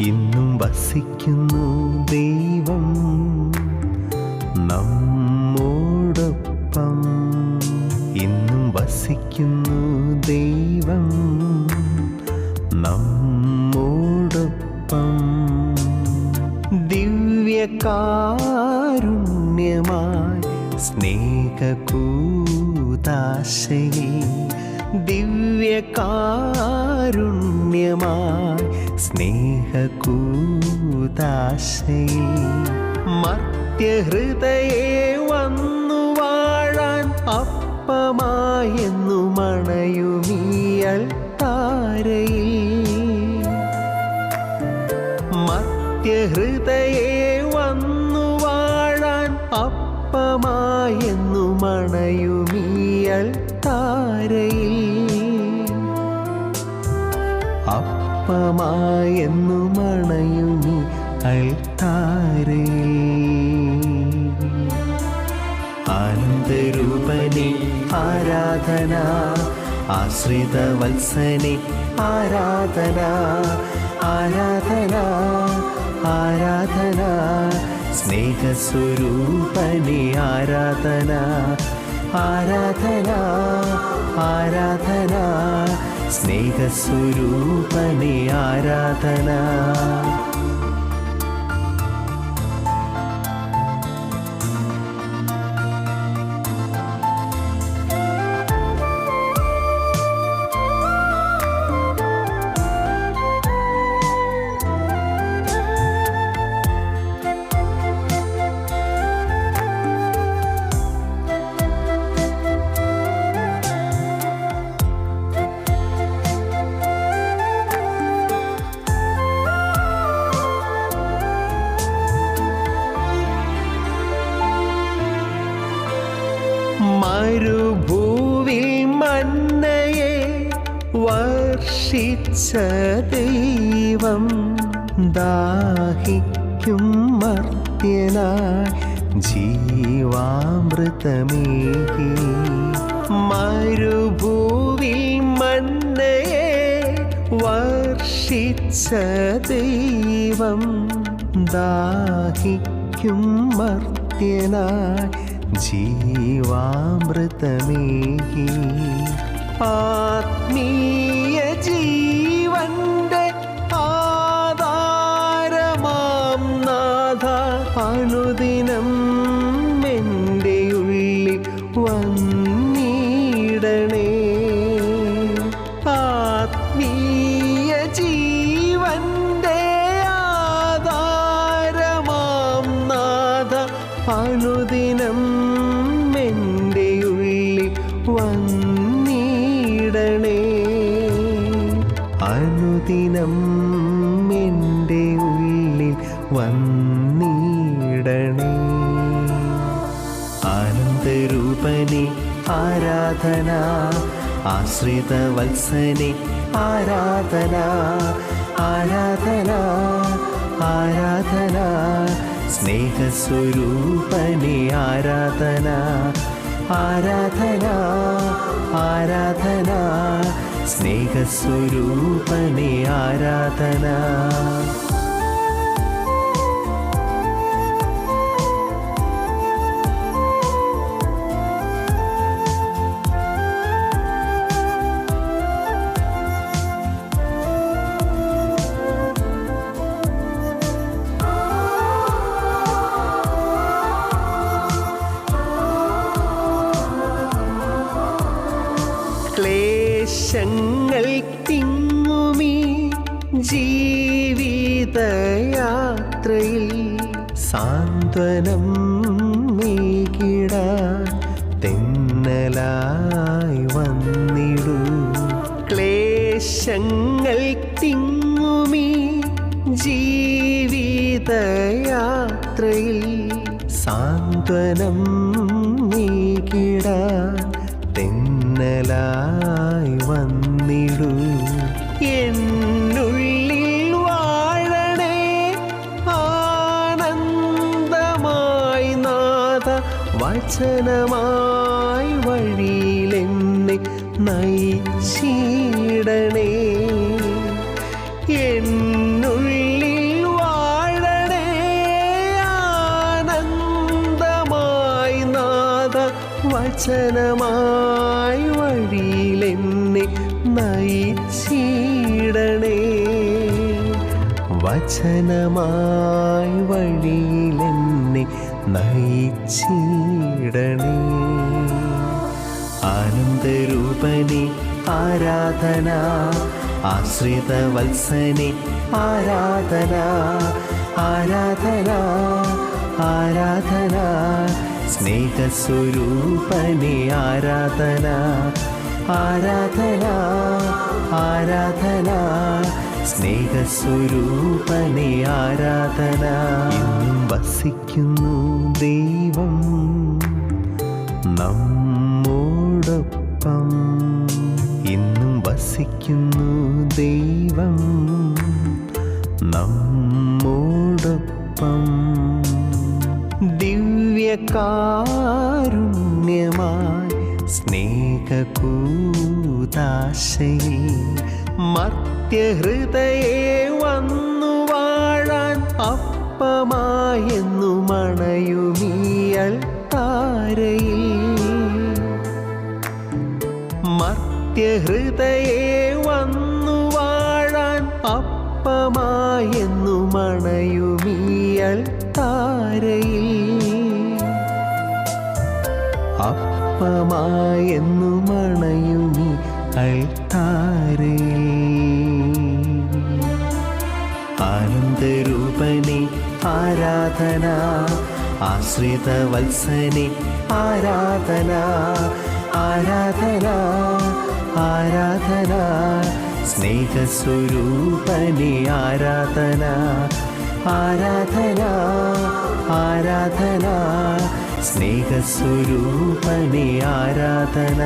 ഇന്നും വസിക്കുന്നു ദൈവം നമ്മോടൊപ്പം. ഇന്നും വസിക്കുന്നു ദൈവം നമ്മോടൊപ്പം. ദിവ്യകാരുണ്യമായി സ്നേഹകൂതാശയെ ദിവ്യകാരുണ്യമായി സ്നേഹകൂതാശയെ മർത്യഹൃദയെ വന്നു വാഴാൻ അപ്പമായെന്നു മണയുമീയൽ താരയിൽ മർത്യഹൃദയെ അപ്പമായെന്നു മണയുനി അൽത്താരേ ആനന്ദരൂപനെ ആരാധന ആശ്രിത വത്സനെ ആരാധന ആരാധന ആരാധന സ്നേഹസ്വരൂപനെ ആരാധന ആരാധന ആരാധന സ്നേഹസ്വരൂപനെ ആരാധന. വർഷിച്ച ദൈവം ദാഹിക്കും മർത്യനായി ജീവാമൃതമേകി. മരുഭൂവിൽ മന്നയെ വർഷിച്ച ദൈവം ദാഹിക്കും മർത്യനായി ജീവാമൃതമേകി. ആത്മീയ വന്നിടണേ. അനുദിനം എന്റെ ഉള്ളിൽ വന്നിടണേ. ആനന്ദരൂപനെ ആരാധന ആശ്രിത വത്സനെ ആരാധന ആരാധന ആരാധന സ്നേഹസ്വരൂപനെ ആരാധന ആരാധന ആരാധന സ്നേഹസ്വരൂപനെ ആരാധന. ജീവിതയാത്രയിൽ സാന്ത്വനം മേകിടാൻ തെന്നലായി വന്നിടൂ. ക്ലേശങ്ങൾ തിങ്ങുമീ ജീവിതയാത്രയിൽ സാന്ത്വനം നീക്കിടാൻ തെന്നലായി വന്നിടൂ. ദർശനമായി വഴിയിലെന്നെ നയിച്ചിടണേ. എന്നുള്ളിൽ വാഴണേ. ആനന്ദമായി നാഥ വചനമായി വഴിയിലെന്നെ നയിച്ചിടണേ. വചനമായി വഴിയിലെന്നെ നയിച്ചിടണേ. ആനന്ദരൂപനെ ആരാധന ആശ്രിത വത്സനി ആരാധന ആരാധന ആരാധന സ്നേഹസ്വരൂപനെ ആരാധന ആരാധന ആരാധന സ്നേഹസ്വരൂപനെ ആരാധന. ഇന്നും വസിക്കുന്നു ദൈവം നമ്മോടൊപ്പം. ഇന്നും വസിക്കുന്നു ദൈവം നമ്മോടൊപ്പം. ദിവ്യകാരുണ്യമായി സ്നേഹകൂതാശയെ മർത്യഹൃദയെ വന്നു വാഴാൻ അപ്പമായെന്നു മണയുമീയൽ താരയിൽ മർത്യഹൃദയേ വന്നു വാഴാൻ അപ്പമായെന്നു മണയുമീയൽ താരയിൽ അപ്പമായെന്നു മണയുമി അൾത്താരയിൽ ആനന്ദരൂപനെ ആരാധന ആശ്രിത വത്സനെ ആരാധന ആരാധന ആരാധന സ്നേഹസ്വരൂപനെ ആരാധന ആരാധന ആരാധന സ്നേഹസ്വരൂപനെ ആരാധന.